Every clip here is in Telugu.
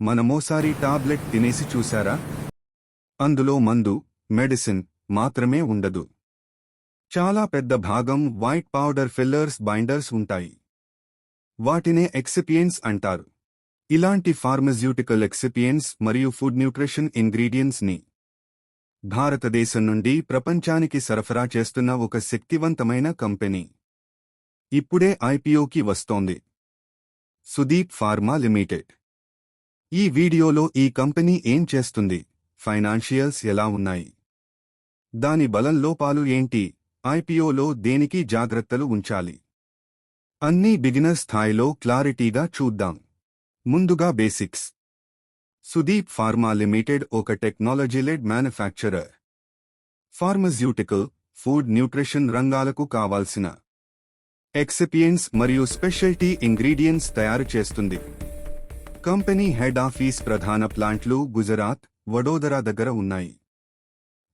మనమోసారి టాబ్లెట్ తినేసి చూశారా? అందులో మందు మెడిసిన్ మాత్రమే ఉండదు. చాలా పెద్ద భాగం వైట్ పౌడర్ ఫిల్లర్స్ బైండర్స్ ఉంటాయి. వాటినే ఎక్సిపియన్స్ అంటారు. ఇలాంటి ఫార్మస్యూటికల్ ఎక్సిపియన్స్ మరియు ఫుడ్ న్యూట్రిషన్ ఇంగ్రీడియంట్స్ని భారతదేశం నుండి ప్రపంచానికి సరఫరా చేస్తున్న ఒక శక్తివంతమైన కంపెనీ. ఇప్పుడే ఐపీఓకి వస్తోంది. సుదీప్ ఫార్మా లిమిటెడ్ ఈ వీడియోలో ఈ కంపెనీ ఏం చేస్తుంది? ఫైనాన్షియల్స్ ఎలా ఉన్నాయి? దాని బలం లోపాలు ఏంటి? ఐపీఓలో దేనికి జాగ్రత్తలు ఉంచాలి? అన్నీ బిగినర్ స్థాయిలో క్లారిటీగా చూద్దాం. ముందుగా బేసిక్స్. సుదీప్ ఫార్మా లిమిటెడ్ ఒక technology led manufacturer. Pharmaceutical food nutrition రంగాలకు కావాల్సిన ఎక్సిపియన్స్ మరియు స్పెషల్టీ ఇంగ్రీడియంట్స్ తయారు చేస్తుంది. కంపెనీ హెడ్ ఆఫీస్ ప్రధాన ప్లాంట్లు గుజరాత్ వడోదరా దగ్గర ఉన్నాయి.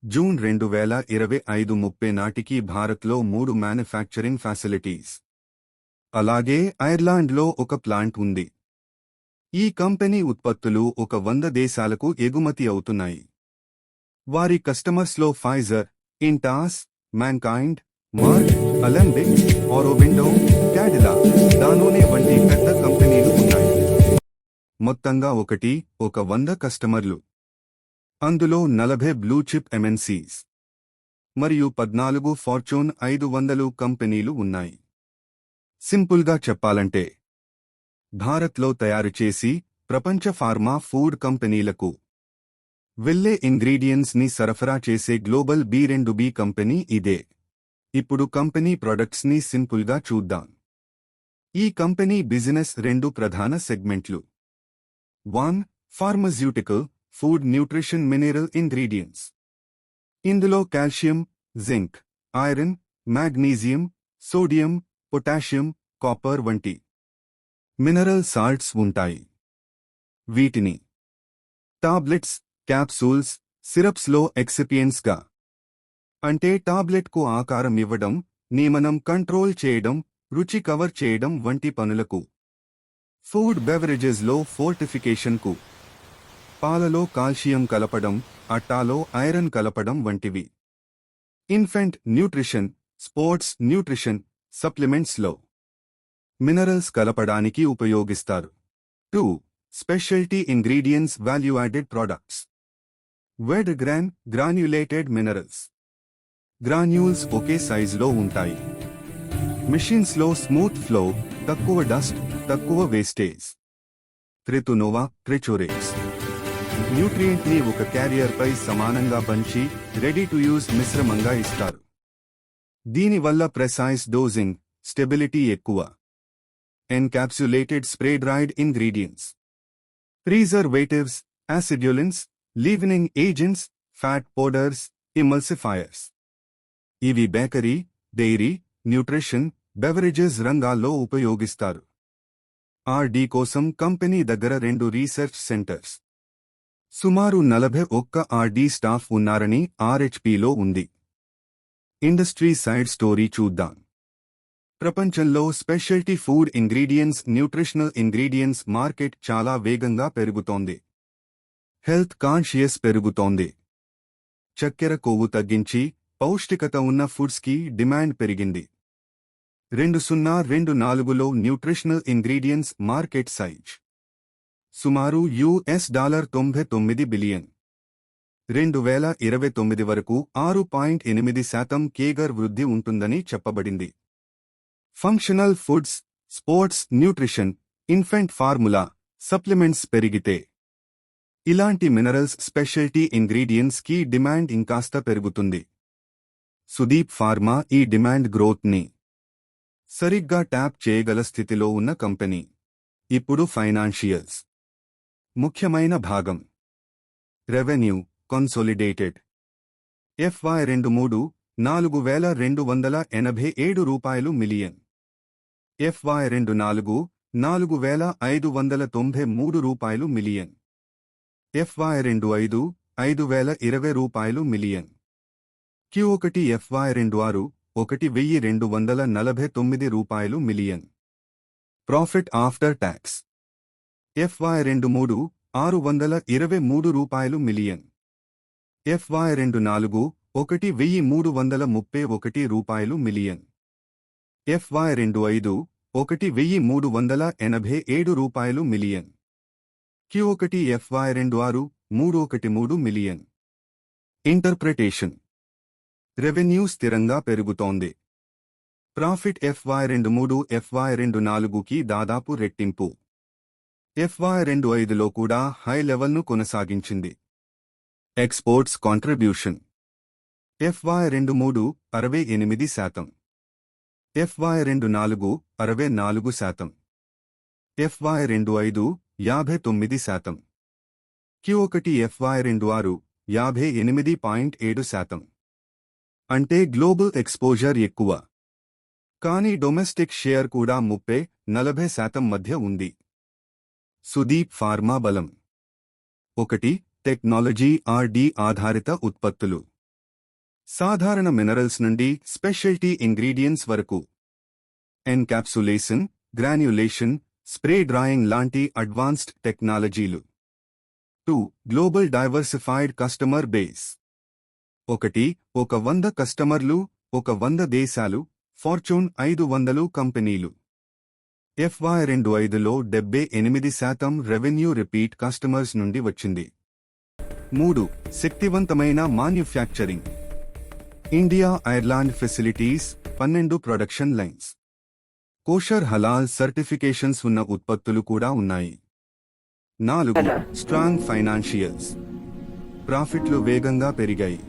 జూన్ రెండు వేల ఇరవై ఐదు ముప్పై నాటికి భారత్లో మూడు మ్యానుఫ్యాక్చరింగ్ ఫ్యాసిలిటీస్. అలాగే ఐర్లాండ్లో ఒక ప్లాంట్ ఉంది. ఈ కంపెనీ ఉత్పత్తులు ఒక వంద దేశాలకు ఎగుమతి అవుతున్నాయి. వారి కస్టమర్స్లో Pfizer Intas Mankind Mark Alembic Aurobindo Cadila Danone వంటి పెద్ద కంపెనీ మొత్తంగా ఒకటి ఒక వంద కస్టమర్లు. అందులో నలభై బ్లూ చిప్ ఎంఎన్సీస్ మరియు పద్నాలుగు ఫార్చూన్ ఐదు వందలు కంపెనీలు ఉన్నాయి. సింపుల్గా చెప్పాలంటే భారత్లో తయారు చేసి ప్రపంచ ఫార్మా ఫుడ్ కంపెనీలకు వెళ్ళే ఇంగ్రీడియంట్స్ని సరఫరా చేసే గ్లోబల్ బి రెండు బి కంపెనీ ఇదే. ఇప్పుడు కంపెనీ ప్రొడక్ట్స్ని సింపుల్గా చూద్దాం. ఈ కంపెనీ బిజినెస్ రెండు ప్రధాన సెగ్మెంట్లు. One pharmaceutical food nutrition mineral ingredients ఇందులో calcium zinc iron magnesium sodium potassium copper వంటి మినరల్ సాల్ట్స్ ఉంటాయి. వీటిని టాబ్లెట్స్ క్యాప్సూల్స్ సిరప్స్లో ఎక్సిపియన్స్గా అంటే టాబ్లెట్కు ఆకారం ఇవ్వడం నియమనం కంట్రోల్ చేయడం రుచి కవర్ చేయడం వంటి పనులకు ఫుడ్ బెవరేజెస్లో ఫోర్టిఫికేషన్కు పాలలో కాల్షియం కలపడం అట్టాలో ఐరన్ కలపడం వంటివి. ఇన్ఫెంట్ న్యూట్రిషన్ స్పోర్ట్స్ న్యూట్రిషన్ సప్లిమెంట్స్లో మినరల్స్ కలపడానికి ఉపయోగిస్తారు. Two specialty ingredients value added products. వెడ్ గ్రాన్ గ్రాన్యులేటెడ్ మినరల్స్. గ్రాన్యూల్స్ ఒకే సైజులో ఉంటాయి. మిషన్స్లో స్మూత్ ఫ్లో తక్కువ డస్ట్ తక్కువ వేస్టేజ్ త్రితునోవా ట్రిచోరేట్స్ న్యూట్రియంట్ని ఒక క్యారియర్ పై సమానంగా పంచి రెడీ టు యూజ్ మిశ్రమంగా ఇస్తారు. దీనివల్ల ప్రెసైజ్ డోజింగ్ స్టెబిలిటీ ఎక్కువ. Encapsulated spray dried ingredients preservatives acidulants leavening agents fat powders emulsifiers ఇవి బేకరీ డైరీ న్యూట్రిషన్ బెవరేజెస్ రంగాల్లో ఉపయోగిస్తారు. ఆర్డీ కోసం కంపెనీ దగ్గర రెండు రీసెర్చ్ సెంటర్స్. సుమారు నలభై ఒక్క ఆర్డీ స్టాఫ్ ఉన్నారని ఆర్హెచ్పిలో ఉంది. ఇండస్ట్రీ సైడ్ స్టోరీ చూద్దాం. ప్రపంచంలో specialty food ingredients nutritional ingredients market చాలా వేగంగా పెరుగుతోంది. హెల్త్ కాన్షియస్ పెరుగుతోంది. చక్కెర కొవ్వు తగ్గించి పౌష్టికత ఉన్న ఫుడ్స్కి డిమాండ్ పెరిగింది. రెండు సున్నా రెండు నాలుగులో న్యూట్రిషనల్ ఇంగ్రీడియంట్స్ మార్కెట్ సైజ్. సుమారు యుఎస్ డాలర్ తొంభై తొమ్మిది బిలియన్. రెండు వేల ఇరవై తొమ్మిది వరకు ఆరు పాయింట్ ఎనిమిది శాతం కేగర్ వృద్ధి ఉంటుందని చెప్పబడింది. Functional foods sports nutrition infant formula supplements పెరిగితే. ఇలాంటి మినరల్స్ స్పెషల్టీ ఇంగ్రీడియంట్స్కి డిమాండ్ ఇంకాస్త పెరుగుతుంది. సుదీప్ ఫార్మా ఈ డిమాండ్ గ్రోత్ని సరిగ్గా ట్యాప్ చేయగల స్థితిలో ఉన్న కంపెనీ. ఇప్పుడు ఫైనాన్షియల్స్. ముఖ్యమైన భాగం. Revenue consolidated. ఎఫ్వై రెండు మూడు నాలుగు వేల రెండు వందల ఎనభై ఏడు రూపాయలు మిలియన్. ఎఫ్వై రెండు నాలుగు నాలుగు వేల ఐదు వందల తొంభై మూడు రూపాయలు మిలియన్. ఎఫ్వై రెండు ఐదు ఐదు వేల ఇరవై రూపాయలు మిలియన్. క్యూ ఒకటి ఎఫ్వై రెండు ఆరు ఒకటి వెయ్యి రెండు వందల నలభై తొమ్మిది రూపాయలు million. Profit after tax. FY రెండు మూడు ఆరు వందల ఇరవై మూడు రూపాయలు మిలియన్. ఎఫ్వై రెండు నాలుగు ఒకటి వెయ్యి మూడు వందల ముప్పై ఒకటి రూపాయలు మిలియన్. ఎఫ్వై రెండు ఐదు ఒకటి వెయ్యి మూడు వందల ఎనభై ఏడు రూపాయలు మిలియన్. క్యూ ఒకటి ఎఫ్వై రెండు ఆరు మూడు ఒకటి మూడు మిలియన్. ఇంటర్ప్రిటేషన్. రెవెన్యూ స్థిరంగా పెరుగుతోంది. ప్రాఫిట్ ఎఫ్వై రెండు మూడు ఎఫ్వై రెండు నాలుగుకి దాదాపు రెట్టింపు. ఎఫ్వై రెండు ఐదులో కూడా హై లెవెల్ను కొనసాగించింది. Exports contribution. ఎఫ్వై రెండు మూడు అరవై ఎనిమిది శాతం. ఎఫ్వై రెండు నాలుగు అరవై నాలుగు శాతం. ఎఫ్వై రెండు ఐదు యాభై తొమ్మిది శాతం. క్యూ ఒకటి ఎఫ్వై రెండు ఆరు యాభై ఎనిమిది పాయింట్ ఏడు శాతం. అంటే గ్లోబల్ ఎక్స్పోజర్ ఎక్కువ. కానీ డొమెస్టిక్ షేర్ కూడా ముప్పై నలభై శాతం మధ్య ఉంది. సుదీప్ ఫార్మా బలం. ఒకటి టెక్నాలజీ ఆర్డి ఆధారిత ఉత్పత్తులు. సాధారణ మినరల్స్ నుండి స్పెషల్టీ ఇంగ్రీడియంట్స్ వరకు. ఎన్క్యాప్సులేషన్ గ్రాన్యులేషన్ స్ప్రే డ్రాయింగ్ లాంటి అడ్వాన్స్డ్ టెక్నాలజీలు. Two global diversified customer base. ఒకటి ఒక వంద కస్టమర్లు ఒక వంద దేశాలు ఫార్చూన్ ఐదు వందలు కంపెనీలు. ఎఫ్వై రెండు ఐదులో డెబ్బై ఎనిమిది శాతం రెవెన్యూ రిపీట్ కస్టమర్స్ నుండి వచ్చింది. మూడు శక్తివంతమైన మాన్యుఫ్యాక్చరింగ్ ఇండియా ఐర్లాండ్ ఫెసిలిటీస్ పన్నెండు ప్రొడక్షన్ లైన్స్. కోషర్ హలాల్ సర్టిఫికేషన్స్ ఉన్న ఉత్పత్తులు కూడా ఉన్నాయి. నాలుగు స్ట్రాంగ్ ఫైనాన్షియల్స్. ప్రాఫిట్లు వేగంగా పెరిగాయి.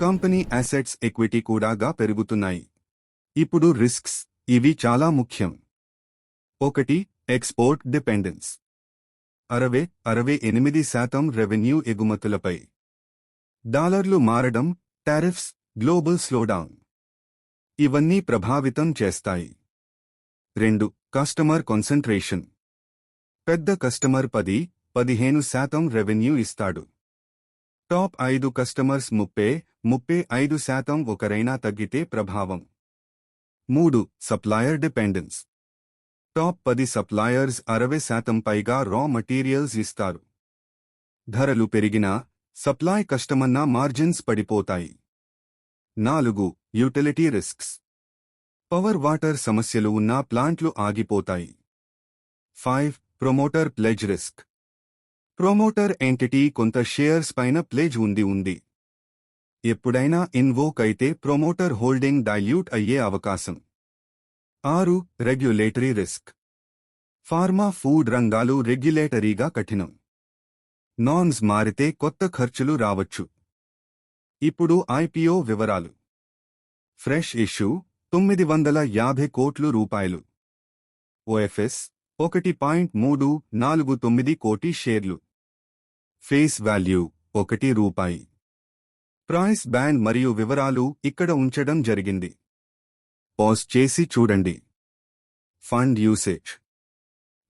కంపెనీ అసెట్స్ ఎక్విటీ కూడాగా పెరుగుతున్నాయి. ఇప్పుడు రిస్క్స్ ఇవి చాలా ముఖ్యం. ఒకటి ఎక్స్పోర్ట్ డిపెండెన్స్. అరవై అరవై ఎనిమిది శాతం రెవెన్యూ ఎగుమతులపై. డాలర్లు మారడం టారిఫ్స్ గ్లోబల్ స్లోడౌన్. ఇవన్నీ ప్రభావితం చేస్తాయి. రెండు కస్టమర్ కాన్సంట్రేషన్ పెద్ద కస్టమర్ పది పదిహేను శాతం రెవెన్యూ ఇస్తాడు. టాప్ ఐదు కస్టమర్స్ ముప్పై ముప్పై ఐదు శాతం ఒకరైనా తగ్గితే ప్రభావం. మూడు సప్లయర్ డిపెండెన్స్. టాప్ పది సప్లాయర్స్ అరవై శాతం పైగా రా మటీరియల్స్ ఇస్తారు. ధరలు పెరిగినా సప్లై కష్టమన్నా మార్జిన్స్ పడిపోతాయి. నాలుగు యూటిలిటీ రిస్క్స్. పవర్ వాటర్ సమస్యలు ఉన్న ప్లాంట్లు ఆగిపోతాయి. Five promoter pledge risk. Promoter entity కొంత షేర్స్ పైన ప్లేజ్ ఉంది ఉంది. ఎప్పుడైనా ఇన్వోక్ అయితే ప్రొమోటర్ హోల్డింగ్ డైల్యూట్ అయ్యే అవకాశం. ఆరు రెగ్యులేటరీ రిస్క్ ఫార్మా ఫుడ్ రంగాలు రెగ్యులేటరీగా కఠినం. నాన్స్ మారితే కొత్త ఖర్చులు రావచ్చు. ఇప్పుడు ఐపీఓ వివరాలు. ఫ్రెష్ ఇష్యూ తొమ్మిది వందల యాభై కోట్లు రూపాయలు. ఓఎఫ్ఎస్ ఒకటి పాయింట్ మూడు నాలుగు తొమ్మిది కోటి షేర్లు. ఫేస్ వాల్యూ ఒకటి రూపాయి. ప్రైస్ బ్యాండ్ మరియు వివరాలు ఇక్కడ ఉంచడం జరిగింది. పాజ్ చేసి చూడండి. Fund usage.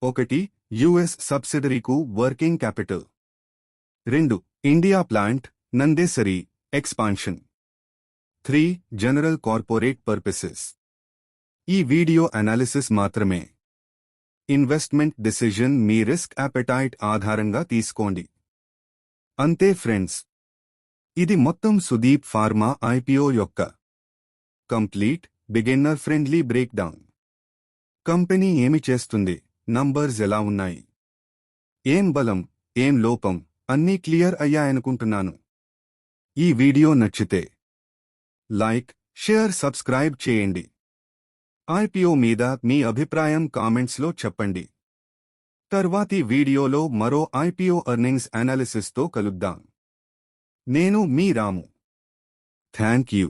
ఒకటి యుఎస్ సబ్సిడరీకు వర్కింగ్ క్యాపిటల్. రెండు India plant Nandesari expansion. Three general corporate purposes. ఈ వీడియో అనాలిసిస్ మాత్రమే. ఇన్వెస్ట్మెంట్ డిసిజన్ మీ రిస్క్ అపెటైట్ ఆధారంగా తీసుకోండి. అంతే ఫ్రెండ్స్. ఇది మొత్తం సుదీప్ ఫార్మా ఐపీఓ యొక్క complete beginner friendly breakdown. Company ఏమి చేస్తుంది? నంబర్స్ ఎలా ఉన్నాయి? ఏం బలం ఏం లోపం అన్నీ క్లియర్ అయ్యాయనుకుంటున్నాను. ఈ వీడియో నచ్చితే లైక్ షేర్ సబ్స్క్రైబ్ చేయండి. ఐపీఓ మీద మీ అభిప్రాయం కామెంట్స్లో చెప్పండి. తర్వాతి వీడియోలో మరో ఐపీఓ ఎర్నింగ్స్ అనాలిసిస్తో కలుద్దాం నేను మీ రాము థ్యాంక్ యూ